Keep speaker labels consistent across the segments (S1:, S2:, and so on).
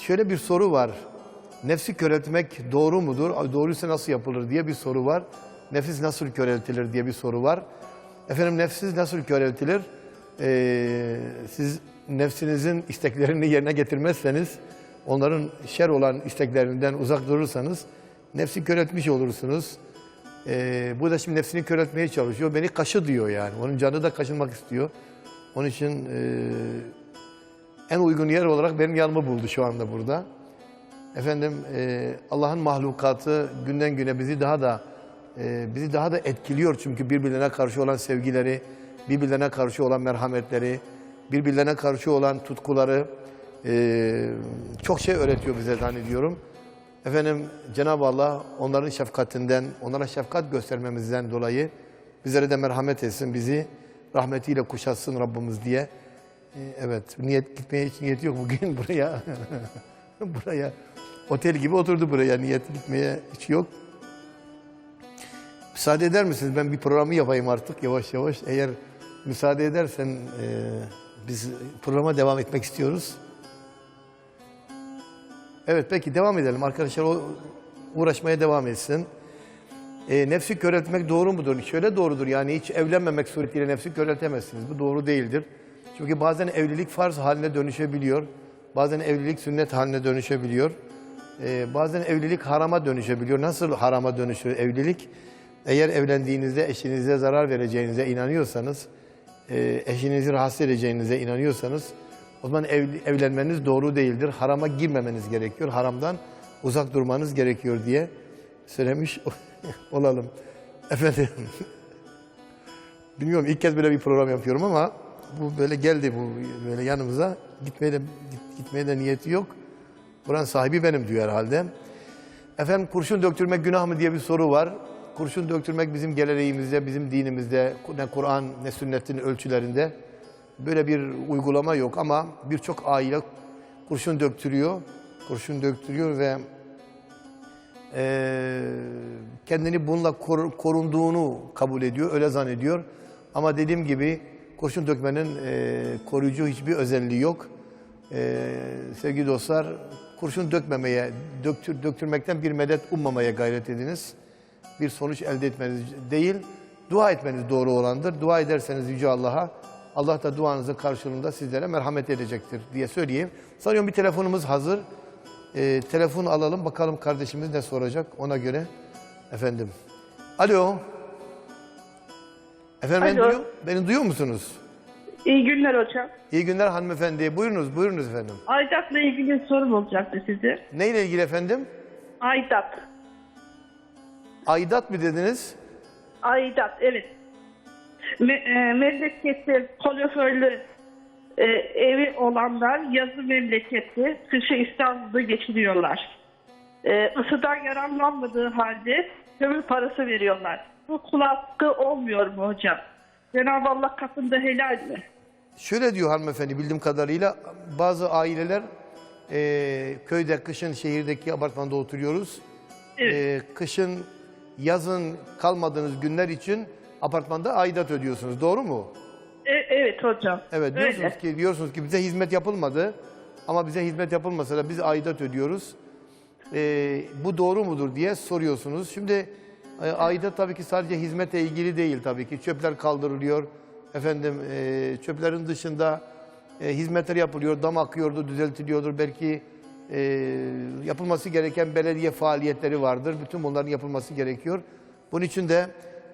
S1: şöyle bir soru var. Nefsi köreltmek doğru mudur? Doğruysa nasıl yapılır diye bir soru var. Nefis nasıl köreltilir diye bir soru var. Efendim nefsiz nasıl köreltilir? Ee, siz nefsinizin isteklerini yerine getirmezseniz, onların şer olan isteklerinden uzak durursanız nefsi köreltmiş olursunuz. Ee, bu da şimdi nefsini köreltmeye çalışıyor. Beni kaşı diyor yani. Onun canı da kaşınmak istiyor. Onun için e, en uygun yer olarak benim yanımı buldu şu anda burada. Efendim e, Allah'ın mahlukatı günden güne bizi daha da e, bizi daha da etkiliyor çünkü birbirlerine karşı olan sevgileri, birbirlerine karşı olan merhametleri, birbirlerine karşı olan tutkuları e, çok şey öğretiyor bize zannediyorum. Efendim Cenab-ı Allah onların şefkatinden, onlara şefkat göstermemizden dolayı bizlere de merhamet etsin, bizi rahmetiyle kuşatsın Rabbimiz diye. E, Evet, niyet gitmeye hiç niyeti yok bugün buraya. buraya otel gibi oturdu buraya. Niyet gitmeye hiç yok. Müsaade eder misiniz? Ben bir programı yapayım artık yavaş yavaş. Eğer müsaade edersen e, biz programa devam etmek istiyoruz. Evet peki devam edelim. Arkadaşlar o uğraşmaya devam etsin. E, nefsi köreltmek doğru mudur? Şöyle doğrudur yani hiç evlenmemek suretiyle nefsi köreltemezsiniz. Bu doğru değildir. Çünkü bazen evlilik farz haline dönüşebiliyor. Bazen evlilik sünnet haline dönüşebiliyor. E, bazen evlilik harama dönüşebiliyor. Nasıl harama dönüşür evlilik? Eğer evlendiğinizde eşinize zarar vereceğinize inanıyorsanız, e, eşinizi rahatsız edeceğinize inanıyorsanız o zaman ev- evlenmeniz doğru değildir. Harama girmemeniz gerekiyor. Haramdan uzak durmanız gerekiyor diye söylemiş olalım. Efendim, bilmiyorum ilk kez böyle bir program yapıyorum ama bu böyle geldi bu böyle yanımıza. Gitmeye de, git- gitmeye de niyeti yok. Buranın sahibi benim diyor herhalde. Efendim kurşun döktürmek günah mı diye bir soru var. Kurşun döktürmek bizim geleneğimizde, bizim dinimizde, ne Kur'an ne sünnetin ölçülerinde böyle bir uygulama yok ama birçok aile kurşun döktürüyor. Kurşun döktürüyor ve eee, kendini bununla kor- korunduğunu kabul ediyor, öyle zannediyor. Ama dediğim gibi kurşun dökmenin eee, koruyucu hiçbir özelliği yok. Eee, sevgili dostlar, kurşun dökmemeye, döktür, döktürmekten bir medet ummamaya gayret ediniz. Bir sonuç elde etmeniz değil, dua etmeniz doğru olandır. Dua ederseniz Yüce Allah'a, Allah da duanızın karşılığında sizlere merhamet edecektir diye söyleyeyim. Sanıyorum bir telefonumuz hazır. Ee, telefonu alalım bakalım kardeşimiz ne soracak ona göre. Efendim. Alo. Efendim beni
S2: Alo.
S1: duyuyor, beni duyuyor musunuz?
S2: İyi günler hocam.
S1: İyi günler hanımefendi. Buyurunuz, buyurunuz efendim.
S2: Aydat'la ilgili sorum olacaktı size.
S1: Neyle ilgili efendim?
S2: Aydat.
S1: Aidat mı dediniz?
S2: Aydat, evet. Me e, memlekette kuaförlü e, evi olanlar yazı memlekette, kışı İstanbul'da geçiriyorlar. E, ısıdan yararlanmadığı halde kömür parası veriyorlar. Bu kul hakkı olmuyor mu hocam? Cenab-ı Allah katında helal mi?
S1: Şöyle diyor hanımefendi bildiğim kadarıyla bazı aileler eee, köyde, kışın şehirdeki apartmanda oturuyoruz.
S2: Evet.
S1: Eee, kışın, yazın kalmadığınız günler için apartmanda aidat ödüyorsunuz. Doğru mu?
S2: E, evet hocam.
S1: Evet
S2: Öyle.
S1: diyorsunuz ki diyorsunuz ki bize hizmet yapılmadı ama bize hizmet yapılmasa da biz aidat ödüyoruz. Ee, bu doğru mudur diye soruyorsunuz. Şimdi e, aidat tabii ki sadece hizmete ilgili değil tabii ki. Çöpler kaldırılıyor. Efendim e, çöplerin dışında e, hizmetler yapılıyor. Dam akıyordu, düzeltiliyordur. Belki e, yapılması gereken belediye faaliyetleri vardır. Bütün bunların yapılması gerekiyor. Bunun için de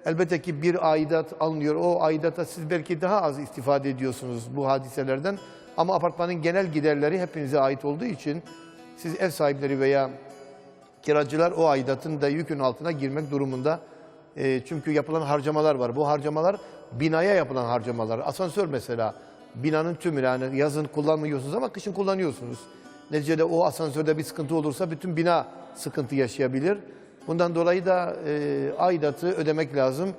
S1: elbette ki bir aidat alınıyor. O aidata siz belki daha az istifade ediyorsunuz bu hadiselerden. Ama apartmanın genel giderleri hepinize ait olduğu için siz ev sahipleri veya kiracılar o aidatın da yükün altına girmek durumunda. E, çünkü yapılan harcamalar var. Bu harcamalar binaya yapılan harcamalar. Asansör mesela binanın tümü yani yazın kullanmıyorsunuz ama kışın kullanıyorsunuz. Neticede o asansörde bir sıkıntı olursa bütün bina sıkıntı yaşayabilir. Bundan dolayı da e, aidatı ödemek lazım.